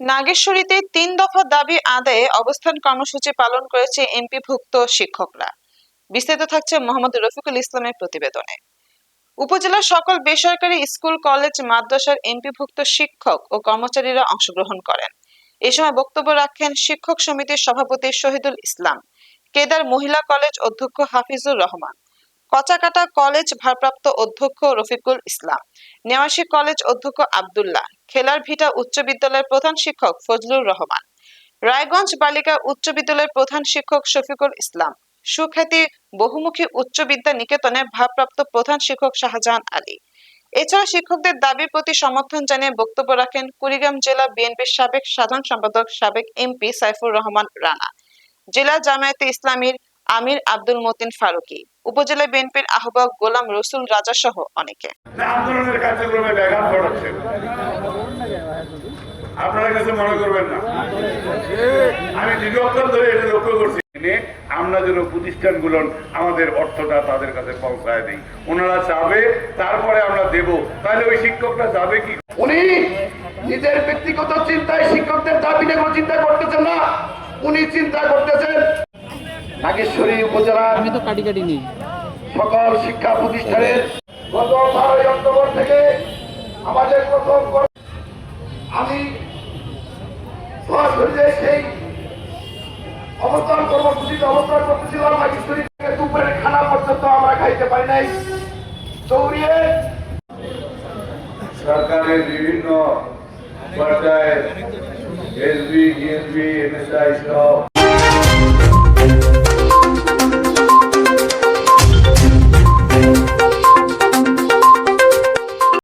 নাগেশ্বরীতে তিন দফা দাবি আদায়ে অবস্থান কর্মসূচি পালন করেছে এমপিভুক্ত শিক্ষকরা। বিস্তারিত থাকছে মোহাম্মদ রফিকুল ইসলামের প্রতিবেদনে। উপজেলার সকল বেসরকারি স্কুল, কলেজ, মাদ্রাসার এমপিভুক্ত শিক্ষক ও কর্মচারীরা অংশগ্রহণ করেন। এ সময় বক্তব্য রাখেন শিক্ষক সমিতির সভাপতি শহীদুল ইসলাম, কেদার মহিলা কলেজ অধ্যক্ষ হাফিজুর রহমান কচাকাটা কলেজ ভারপ্রাপ্ত অধ্যক্ষ রফিকুল ইসলাম। নেওয়াশী কলেজ অধ্যক্ষ আব্দুল্লাহ। খেলার ভিটা উচ্চ বিদ্যালয়ের প্রধান শিক্ষক ফজলুর রহমান। রায়গঞ্জ বালিকা উচ্চ বিদ্যালয়ের প্রধান শিক্ষক শফিকুল ইসলাম। সুখ্যাতি বহুমুখী উচ্চ বিদ্যা নিকেতনের ভারপ্রাপ্ত প্রধান শিক্ষক শাহজাহান আলী। এছাড়া শিক্ষকদের দাবির প্রতি সমর্থন জানিয়ে বক্তব্য রাখেন কুড়িগ্রাম জেলা বিএনপির সাবেক সাধারণ সম্পাদক, সাবেক এমপি সাইফুর রহমান রানা। জেলা জামায়াতে ইসলামীর আমির আব্দুল মতিন ফারুকী। উপজেলা বিএনপির আহ্বায়ক গোলাম রসুল রাজা সহ অনেকে। আন্দোলনের কার্যক্রমে ব্যাঘাত ঘটাচ্ছে আপনারা কিছু মনে করবেন না। আমি দীর্ঘক্ষণ ধরে এটা লক্ষ্য করছি আমরা যেন প্রতিষ্ঠানগুলো আমাদের অর্থটা তাদের কাছে পৌঁছায় দিই। ওনারা চাবে তারপরে আমরা দেব। তাহলে ওই শিক্ষকরা যাবে কি? উনি নিজের ব্যক্তিগত চিন্তায় শিক্ষকদের দাবি নিয়ে কোনো চিন্তা করতেছেন না। উনি চিন্তা করতেছেন নাগেশ্বরী উপজেলার আমি তো কাটি কাটি নেই। সকল শিক্ষা প্রতিষ্ঠানের গত বারোই অক্টোবর থেকে আমাদের প্রথম আমি সরাসরি সেই অবস্থান কর্মসূচিতে অবস্থান করতেছিলাম নাগেশ্বরী থেকে দুপুরের খানা পর্যন্ত আমরা খাইতে পারি নাই। দৌড়িয়ে সরকারের বিভিন্ন পর্যায়ে এসবি ডিএসবি এনএসআই সহ